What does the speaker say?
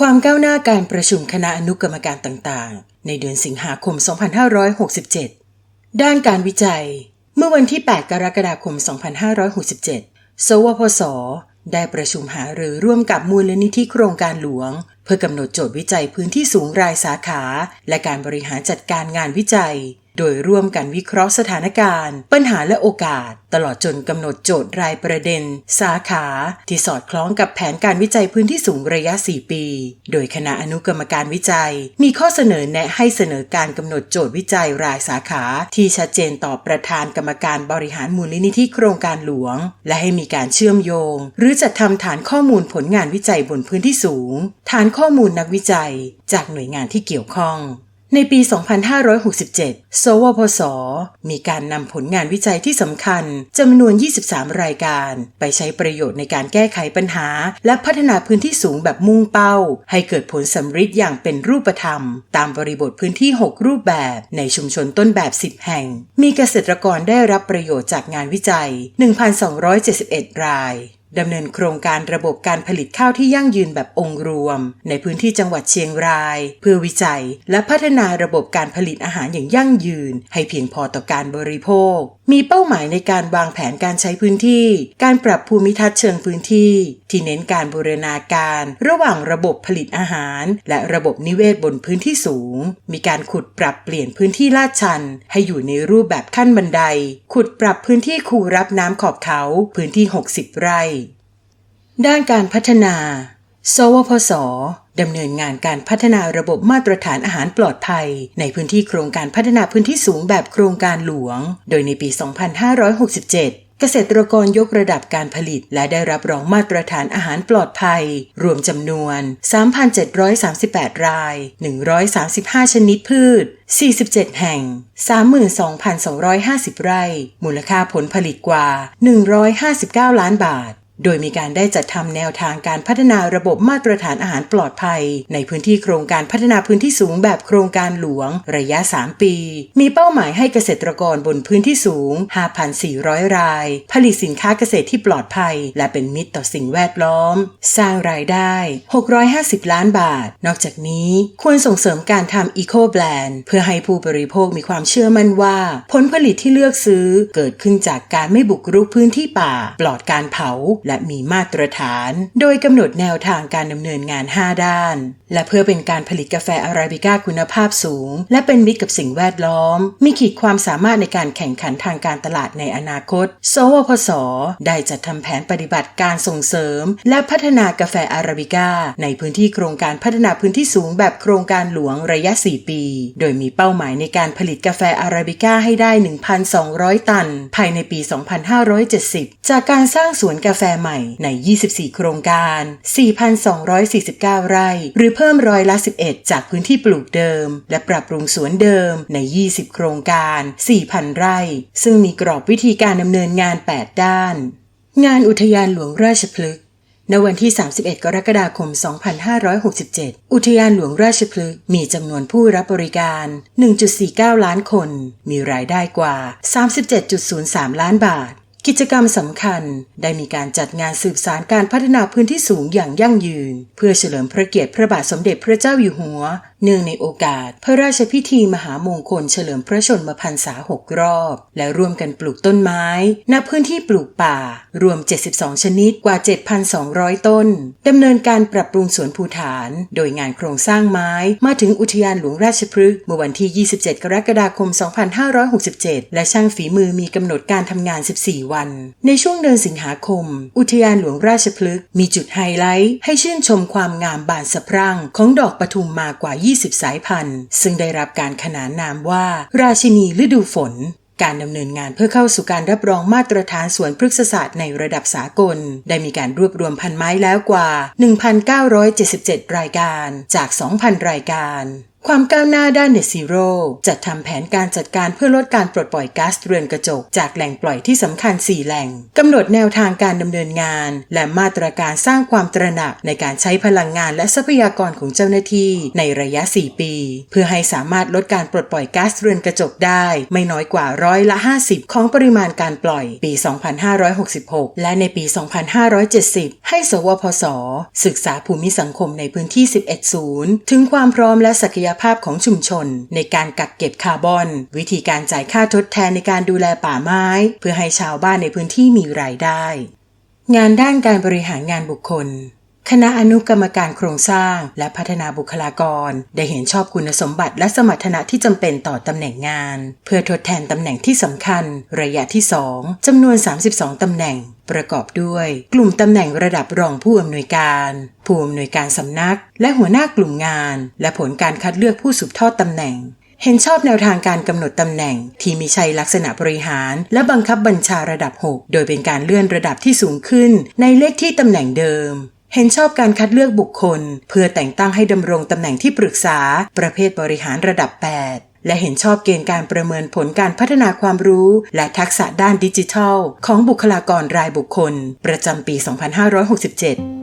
ความก้าวหน้าการประชุมคณะอนุกรรมการต่างๆ ในเดือนสิงหาคม 2567 ด้านการวิจัย เมื่อวันที่ 8 กรกฎาคม 2567 สวพศ ได้ประชุมหารือร่วมกับมูลนิธิโครงการหลวง เพื่อกำหนดโจทย์วิจัยพื้นที่สูงรายสาขา และการบริหารจัดการงานวิจัย โดยร่วมกันวิเคราะห์สถานการณ์ ปัญหาและโอกาส ตลอดจนกำหนดโจทย์รายประเด็น สาขา ที่สอดคล้องกับแผนการวิจัยพื้นที่สูงระยะ 4 ปี โดยคณะอนุกรรมการวิจัย มีข้อเสนอแนะให้เสนอการกำหนดโจทย์วิจัยรายสาขา ที่ชัดเจนต่อประธานกรรมการบริหารมูลนิธิโครงการหลวง และให้มีการเชื่อมโยง หรือจัดทำฐานข้อมูลผลงานวิจัยบนพื้นที่สูง ฐานข้อมูลนักวิจัย จากหน่วยงานที่เกี่ยวข้อง ในปี 2567 สวพศ มีการนำผลงานวิจัยที่สำคัญจำนวน 23 รายการ ไปใช้ประโยชน์ในการแก้ไขปัญหา และพัฒนาพื้นที่สูงแบบมุ่งเป้า ให้เกิดผลสำฤทธิ์อย่างเป็นรูปธรรม ตามบริบทพื้นที่ 6 รูปแบบ ในชุมชนต้นแบบ 10 แห่ง มีเกษตรกรได้รับประโยชน์จากงานวิจัย 1,271 ราย ดำเนินโครงการระบบการผลิตข้าวที่ยั่งยืนแบบองค์รวม ในพื้นที่จังหวัดเชียงราย เพื่อวิจัย และพัฒนาระบบการผลิตอาหารอย่างยั่งยืน ให้เพียงพอต่อการบริโภค มีเป้าหมายในการวางแผนการใช้พื้นที่ การปรับภูมิทัศน์เชิงพื้นที่ ที่เน้นการบูรณาการ ระหว่างระบบผลิตอาหาร และระบบนิเวศบนพื้นที่สูง มีการขุดปรับเปลี่ยนพื้นที่ลาดชัน ให้อยู่ในรูปแบบขั้นบันได ขุดปรับพื้นที่คูรับน้ำขอบเขา พื้นที่ 60 ไร่ ด้านการพัฒนา สวพศดำเนินงานการพัฒนาระบบมาตรฐานอาหารปลอดภัย ในพื้นที่โครงการพัฒนาพื้นที่สูงแบบโครงการหลวง โดยในปี 2567เกษตรกรยกระดับการผลิตและได้รับรองมาตรฐานอาหารปลอดภัย รวมจำนวน 3,738 ราย 135 ชนิดพืช 47 แห่ง 32,250 ไร่ มูลค่าผลผลิตกว่า 159 ล้านบาท โดยมีการได้จัดทำแนวทางการพัฒนาระบบมาตรฐานอาหารปลอดภัย ในพื้นที่โครงการพัฒนาพื้นที่สูงแบบโครงการหลวง ระยะ 3 ปี มีเป้าหมายให้เกษตรกรบนพื้นที่สูง 5,400 ราย ผลิตสินค้าเกษตรที่ปลอดภัย และเป็นมิตรต่อสิ่งแวดล้อม สร้างรายได้ 650 ล้านบาท นอกจากนี้ควรส่งเสริมการทำอีโคแบรนด์เพื่อให้ผู้บริโภคมีความเชื่อมั่นว่า ผลผลิตที่เลือกซื้อเกิดขึ้นจากการไม่บุกรุกพื้นที่ป่า ปลอดการเผาและมีมาตรฐาน โดยกำหนดแนวทางการดำเนินงาน 5 ด้าน และเพื่อเป็นการผลิตกาแฟอาราบิก้าคุณภาพสูง และเป็นมิตรกับสิ่งแวดล้อม มีขีดความสามารถในการแข่งขันทางการตลาดในอนาคต สวพศได้จัดทำแผนปฏิบัติการส่งเสริม และพัฒนากาแฟอาราบิก้า ในพื้นที่โครงการพัฒนาพื้นที่สูงแบบโครงการหลวงระยะ 4 ปี โดยมีเป้าหมายในการผลิตกาแฟอาราบิก้าให้ได้ 1,200 ตัน ภายในปี 2570 จากการสร้างสวนกาแฟใหม่ใน 24 โครงการ 4,249 ไร่ หรือเพิ่มร้อยละ 11 จากพื้นที่ปลูกเดิม และปรับปรุงสวนเดิมใน 20 โครงการ 4,000 ไร่ ซึ่งมีกรอบวิธีการดำเนินงาน 8 ด้าน งานอุทยานหลวงราชพฤกษ์ในวันที่ 31 กรกฎาคม 2567 อุทยานหลวงราชพฤกษ์มีจำนวนผู้รับบริการ 1.49 ล้านคน มีรายได้กว่า 37.03 ล้านบาท กิจกรรมสำคัญได้มีการจัดงานสืบสารการพัฒนาพื้นที่สูงอย่างยั่งยืน เพื่อเฉลิมพระเกียรติพระบาทสมเด็จพระเจ้าอยู่หัว เนื่องในโอกาส พระราชพิธีมหามงคลเฉลิมพระชนมพรรษา6รอบ และร่วมกันปลูกต้นไม้ณพื้นที่ปลูกป่า รวม 72 ชนิดกว่า 7,200 ต้นดำเนินการปรับปรุงสวนภูฐาน โดยงานโครงสร้างไม้มาถึงอุทยานหลวงราชพฤกษ์เมื่อวันที่ 27 กรกฎาคม 2567 และช่างฝีมือมีกำหนดการทำงาน 14 วันในช่วงเดือนสิงหาคม อุทยานหลวงราชพฤกษ์มีจุดไฮไลท์ ให้ชื่นชมความงามบานสะพรั่งของดอกปทุมมากว่า 20 สายพันธุ์ ซึ่งได้รับการขนานนามว่า ราชินีฤดูฝนการดำเนินงานเพื่อเข้าสู่การรับรองมาตรฐานสวนพฤกษศาสตร์ในระดับสากล ได้มีการรวบรวมพันไม้แล้วกว่า 1,977 รายการจาก 2,000 รายการ ความก้าวหน้าด้าน Net Zero จัดทำแผนการจัดการเพื่อลดการปลดปล่อยก๊าซเรือนกระจก จากแหล่งปล่อยที่สำคัญ 4 แหล่งกำหนดแนวทางการดำเนินงาน และมาตรการสร้างความตระหนักในการใช้พลังงานและทรัพยากรของเจ้าหน้าที่ในระยะ 4 ปี เพื่อให้สามารถลดการปลดปล่อยก๊าซเรือนกระจกได้ไม่น้อยกว่าร้อยละ 50 ของปริมาณการปล่อยปี 2566 และในปี 2570 ให้สวพศศึกษาภูมิสังคมในพื้นที่ 11 ศูนย์ถึงความพร้อมและศักยภาพของชุมชน ในการกักเก็บคาร์บอน วิธีการจ่ายค่าทดแทนในการดูแลป่าไม้ เพื่อให้ชาวบ้านในพื้นที่มีรายได้ งานด้านการบริหารงานบุคคล คณะอนุกรรมการโครงสร้าง และพัฒนาบุคลากร ได้เห็นชอบคุณสมบัติและสมรรถนะที่จำเป็นต่อตำแหน่งงาน เพื่อทดแทนตำแหน่งที่สำคัญ ระยะที่ 2จำนวน 32ตำแหน่ง ประกอบด้วย กลุ่มตำแหน่งระดับรองผู้อำนวยการ ผู้อำนวยการสำนัก และหัวหน้ากลุ่มงาน และผลการคัดเลือกผู้สืบทอดตำแหน่งเห็นชอบแนวทางการกำหนดตำแหน่ง ที่มีใช้ลักษณะบริหาร และบังคับบัญชาระดับ 6 โดยเป็นการเลื่อนระดับที่สูงขึ้น ในเลขที่ตำแหน่งเดิม เห็นชอบการคัดเลือกบุคคล เพื่อแต่งตั้งให้ดำรงตำแหน่งที่ปรึกษา ประเภทบริหารระดับ 8และเห็นชอบเกณฑ์การประเมินผลการพัฒนาความรู้ และทักษะด้านดิจิทัล ของบุคลากรรายบุคคล ประจำปี 2567